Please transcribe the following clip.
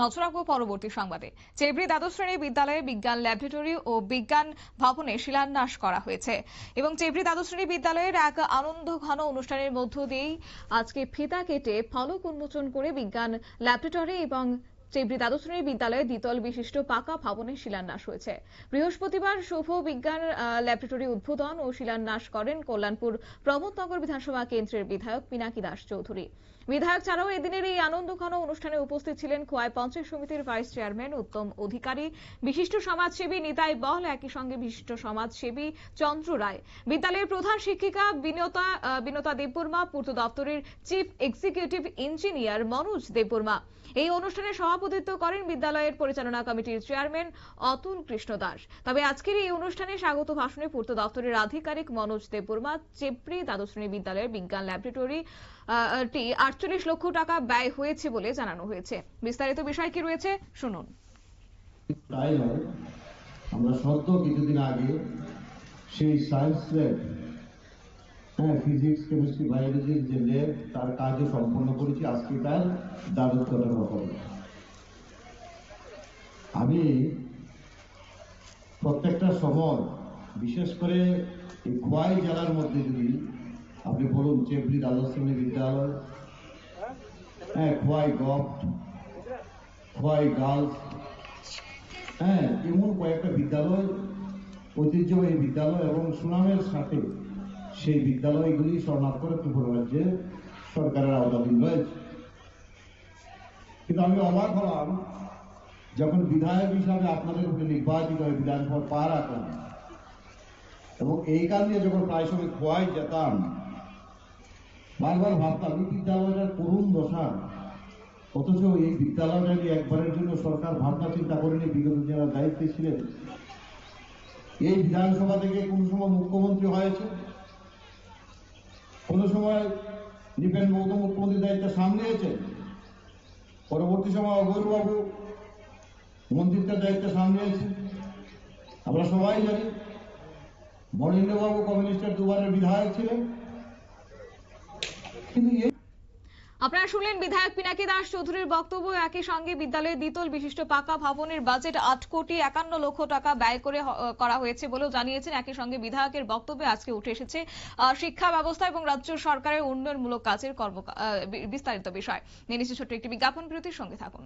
নজর রাখব পরবর্তী সংবাদে। চেবরি দ্বাদশ শ্রেণির বিদ্যালয়ে বিজ্ঞান ল্যাবরেটরি ও বিজ্ঞান ভবনে শিলান্যাস করা হয়েছে। এবং চেব্রি দ্বাদশ শ্রেণির বিদ্যালয়ের এক আনন্দ ঘন অনুষ্ঠানের মধ্য দিয়েই আজকে ফিতা কেটে ফলক উন্মোচন করে বিজ্ঞান ল্যাবরেটরি এবং চেবড়ি দ্বাদশ শ্রেণি বিদ্যালয়ে দ্বিতল বিশিষ্ট পাকা ভবনের শিলান্যাস হয়েছে। বৃহস্পতিবার শুভ বিজ্ঞান ল্যাবরেটরি উদ্বোধন ও শিলান্যাস করেন কল্যাণপুর প্রমোদনগর বিধানসভা কেন্দ্রের বিধায়ক পিনাকি দাস চৌধুরী। বিধায়ক ছাড়াও এদিনের এই আনন্দঘন অনুষ্ঠানে উপস্থিত ছিলেন খোয়াই পঞ্চায়েত সমিতির ভাইস চেয়ারম্যান, উত্তম অধিকারী, বিশিষ্ট সমাজসেবী নিতাই বল, একই সঙ্গে বিশিষ্ট সমাজসেবী চন্দ্র রায়। বিদ্যালয়ের প্রধান শিক্ষিকা বিনতা বিনতা দেববর্মা, পূর্ত দপ্তরের chief executive engineer Manoj Debbarma. এই অনুষ্ঠানে সভাপতিত্ব করেন বিদ্যালয়ের পরিচালনা কমিটির চেয়ারম্যান অতুল কৃষ্ণ দাস। তবে আজকের এই অনুষ্ঠানে স্বাগত ভাষণে পূর্ত দপ্তরের আধিকারিক মনোজ দেববর্মা, চেপ্রি দ্বাদশ শ্রেণি বিদ্যালয়ের বিজ্ঞান ল্যাবরেটরি টি আটচল্লিশ লক্ষ টাকা ব্যয় হয়েছে বলে জানানো হয়েছে। বিস্তারিত বিষয় কি রয়েছে, শুনুন। আমরা সদ্য কিছুদিন আগে সেই সায়েন্স ল্যাব হ্যাঁ ফিজিক্স কেমিস্ট্রি বায়োলজির যে ল্যাব তার কাজও সম্পন্ন করেছি। আজকে তার দ্বাদশতম হবে আমি প্রত্যেকটা সময়, বিশেষ করে এই খোয়াই জেলার মধ্যে যদি আপনি বলুন চেবড়ি দ্বাদশ শ্রেণি বিদ্যালয় হ্যাঁ খোয়াই গভট খোয়াই গার্লস হ্যাঁ এমন কয়েকটা বিদ্যালয়, ঐতিহ্যবাহী বিদ্যালয় এবং সুনামের সাথে সেই বিদ্যালয়গুলি স্বর্ণাক্ষরে ত্রিপুরা রাজ্যে সরকারের আওতাধীন রয়েছে। কিন্তু আমি অবাক হলাম যখন বিধায়ক হিসাবে আপনাদের উপরে নির্বাচিত হয়ে বিধানসভা পা রাখলাম, এবং এই নিয়ে যখন প্রায় সময় খোয়াই যেতাম, বারবার ভাবতাম, এই বিদ্যালয়টার করুণ দশা। অথচ এই বিদ্যালয়টা নিয়ে একবারের জন্য সরকার ভাবনা চিন্তা করেনি? বিগত যারা দায়িত্বে ছিলেন, এই বিধানসভা থেকে কোন সময় মুখ্যমন্ত্রী হয়েছে? কোন সময় নিপেন মৌত মুখ্যমন্ত্রীর দায়িত্ব সামলিয়েছেন পরবর্তী সময় অগরবাবু মন্ত্রিত্বের দায়িত্ব সামলিয়েছেন আমরা সবাই জানি, মনীন্দ্রবাবু কমিউনিস্টের দুবারের বিধায়ক ছিলেন। আপনারা শুনলেন বিধায়ক পিনাকি দাস চৌধুরীর বক্তব্য। একই সঙ্গে বিদ্যালয়ের দ্বিতল বিশিষ্ট পাকা ভবনের বাজেট আট কোটি একান্ন লক্ষ টাকা ব্যয় করে করা হয়েছে বলেও জানিয়েছেন। একই সঙ্গে বিধায়কের বক্তব্যে আজকে উঠে এসেছে শিক্ষা ব্যবস্থা এবং রাজ্য সরকারের উন্নয়নমূলক কাজের কর্ম বিস্তারিত বিষয়। নিয়ে ছোট্ট একটি বিজ্ঞাপন বিরতির সঙ্গে থাকুন।